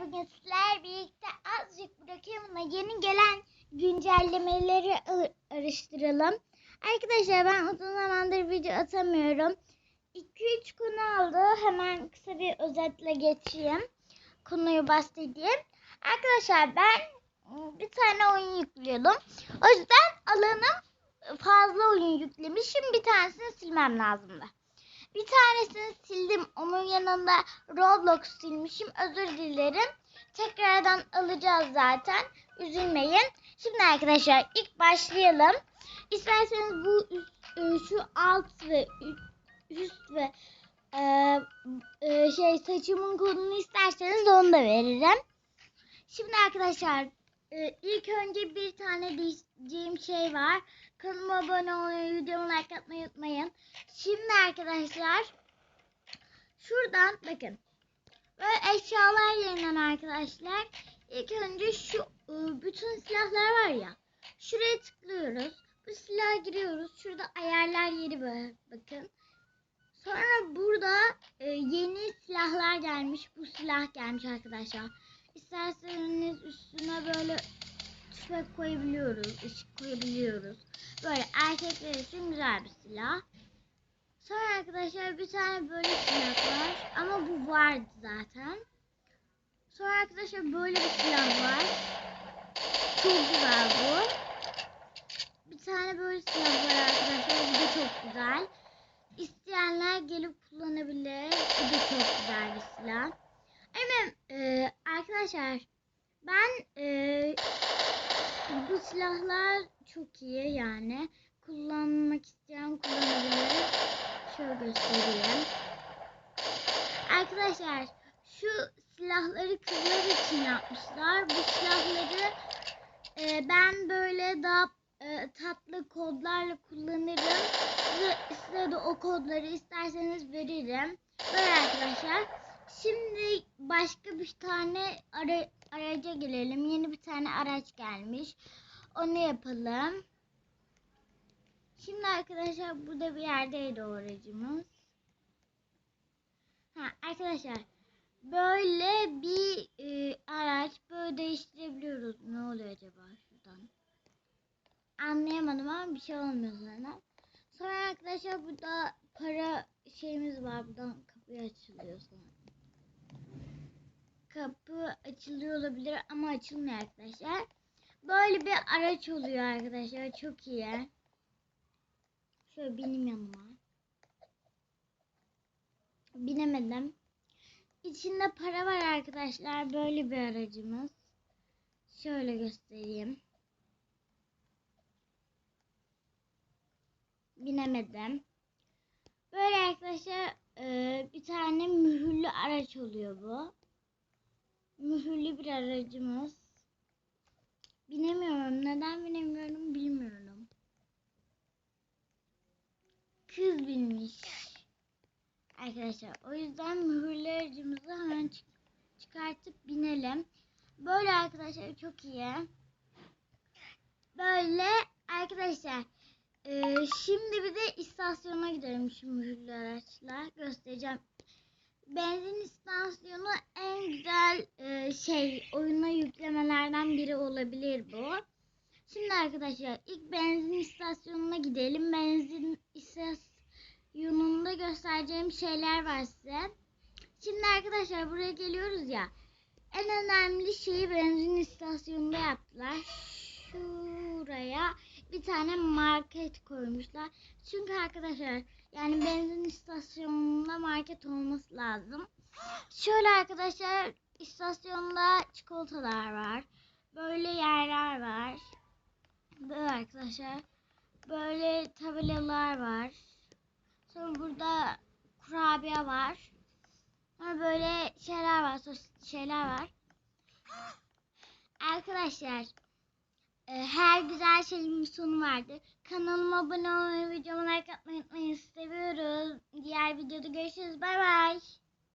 bugün sizlerle birlikte azıcık bırakayım da yeni gelen güncellemeleri ar- araştıralım. Arkadaşlar ben uzun zamandır video atamıyorum. 2-3 konu aldı. Hemen kısa bir özetle geçeyim. Konuyu bahsedeyim. Arkadaşlar ben bir tane oyun yüklüyordum. O yüzden alanım fazla oyun yüklemişim. Bir tanesini silmem lazımdı. Bir tanesini sildim. Onun yanında Roblox silmişim. Özür dilerim. Tekrardan alacağız zaten. Üzülmeyin. Şimdi arkadaşlar ilk başlayalım. İsterseniz bu e, şu alt ve üst ve e, e, şey saçımın kodunu isterseniz onu da veririm. Şimdi arkadaşlar e, ilk önce bir tane diyeceğim şey var. Kanalıma abone olmayı, videomu like atmayı unutmayın. Şimdi arkadaşlar şuradan bakın. Böyle eşyalar yerinden arkadaşlar. İlk önce şu e, bütün silahlar var ya. Şuraya tıklıyoruz. Bu silaha giriyoruz. Şurada ayarlar yeri böyle bakın. Sonra burada e, yeni silahlar gelmiş. Bu silah gelmiş arkadaşlar. İsterseniz üstüne böyle tüfek koyabiliyoruz. ışık koyabiliyoruz. Böyle erkekler için güzel bir silah. Sonra arkadaşlar bir tane böyle silah var. Ama bu vardı zaten. Sonra arkadaşlar böyle bir silah var. Çok güzel bu. Bir tane böyle silah var arkadaşlar. Bu da çok güzel. İsteyenler gelip kullanabilir. Bu da çok güzel bir silah. Evet e, arkadaşlar ben e, bu silahlar çok iyi yani. Kullanmak isteyen kullanabilir. Şöyle göstereyim. Arkadaşlar şu silahları kızlar için yapmışlar. Bu silahları e, ben böyle daha e, tatlı kodlarla kullanırım. Size, size de o kodları isterseniz veririm. Böyle arkadaşlar. Şimdi başka bir tane ara, araca gelelim. Yeni bir tane araç gelmiş. Onu yapalım. Şimdi arkadaşlar burada bir yerdeydi o aracımız. Ha arkadaşlar böyle bir e, araç böyle değiştirebiliyoruz. Ne oluyor acaba şuradan? Anlayamadım ama bir şey olmuyor sana. Sonra arkadaşlar burada para şeyimiz var. Buradan kapıyı açılıyor sana. Kapı açılıyor olabilir ama açılmıyor arkadaşlar. Böyle bir araç oluyor arkadaşlar. Çok iyi. Şöyle benim yanıma. Binemedim. İçinde para var arkadaşlar. Böyle bir aracımız. Şöyle göstereyim. Binemedim. Böyle arkadaşlar e, bir tane mühürlü araç oluyor bu. Mühürlü bir aracımız. Binemiyorum. Neden binemiyorum bilmiyorum. Kız binmiş. Arkadaşlar o yüzden mühürlü aracımızı hemen çık- çıkartıp binelim. Böyle arkadaşlar çok iyi. Böyle arkadaşlar ee, şimdi bir de istasyona gidelim şu mühürlü araçla. Göstereceğim. Benzin istasyonu en güzel e, şey oyuna yüklemelerden biri olabilir bu. Şimdi arkadaşlar ilk benzin istasyonuna gidelim. Benzin istasyonunda göstereceğim şeyler var size. Şimdi arkadaşlar buraya geliyoruz ya. En önemli şeyi benzin istasyonunda yaptılar. Şuraya bir tane market koymuşlar. Çünkü arkadaşlar yani benzin istasyonunda market olması lazım. Şöyle arkadaşlar istasyonda çikolatalar var. Böyle yerler var. Böyle arkadaşlar. Böyle tabelalar var. Sonra burada kurabiye var. Sonra böyle şeyler var. Şeyler var. Arkadaşlar her güzel şeyin sonu vardır. Kanalıma abone olmayı, videomu like atmayı unutmayın. Seviyoruz. Diğer videoda görüşürüz. Bay bay.